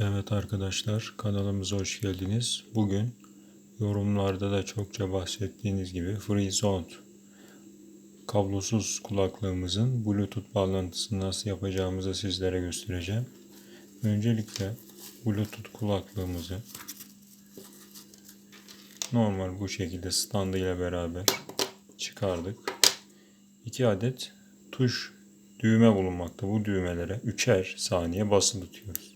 Evet arkadaşlar kanalımıza hoş geldiniz. Bugün yorumlarda da çokça bahsettiğiniz gibi FreeSound kablosuz kulaklığımızın Bluetooth bağlantısını nasıl yapacağımızı sizlere göstereceğim. Öncelikle Bluetooth kulaklığımızı normal bu şekilde standı ile beraber çıkardık. 2 adet tuş düğme bulunmakta. Bu düğmelere 3'er saniye basılı tutuyoruz.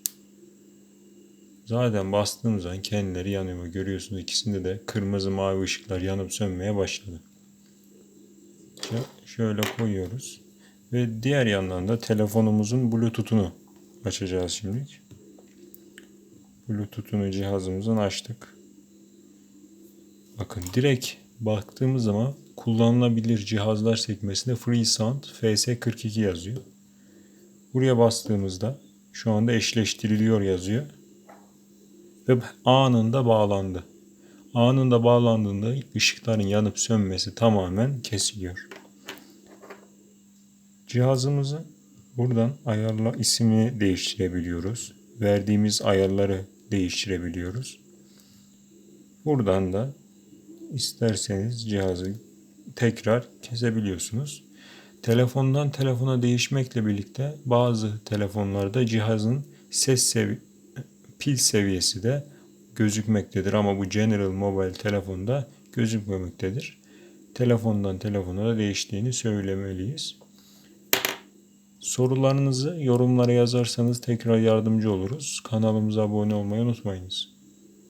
Zaten bastığım zaman kendileri yanıyor. Görüyorsunuz ikisinde de kırmızı mavi ışıklar yanıp sönmeye başladı. Şö- Şöyle koyuyoruz. Ve diğer yandan da telefonumuzun bluetooth'unu açacağız şimdi. Bluetooth'unu cihazımızın açtık. Bakın direkt baktığımız zaman kullanılabilir cihazlar sekmesinde FreeSound FS42 yazıyor. Buraya bastığımızda şu anda eşleştiriliyor yazıyor ve anında bağlandı. Anında bağlandığında ışıkların yanıp sönmesi tamamen kesiliyor. Cihazımızı buradan ayarla ismini değiştirebiliyoruz. Verdiğimiz ayarları değiştirebiliyoruz. Buradan da isterseniz cihazı tekrar kesebiliyorsunuz. Telefondan telefona değişmekle birlikte bazı telefonlarda cihazın ses sevi pil seviyesi de gözükmektedir ama bu General Mobile telefonda gözükmemektedir. Telefondan telefona da değiştiğini söylemeliyiz. Sorularınızı yorumlara yazarsanız tekrar yardımcı oluruz. Kanalımıza abone olmayı unutmayınız.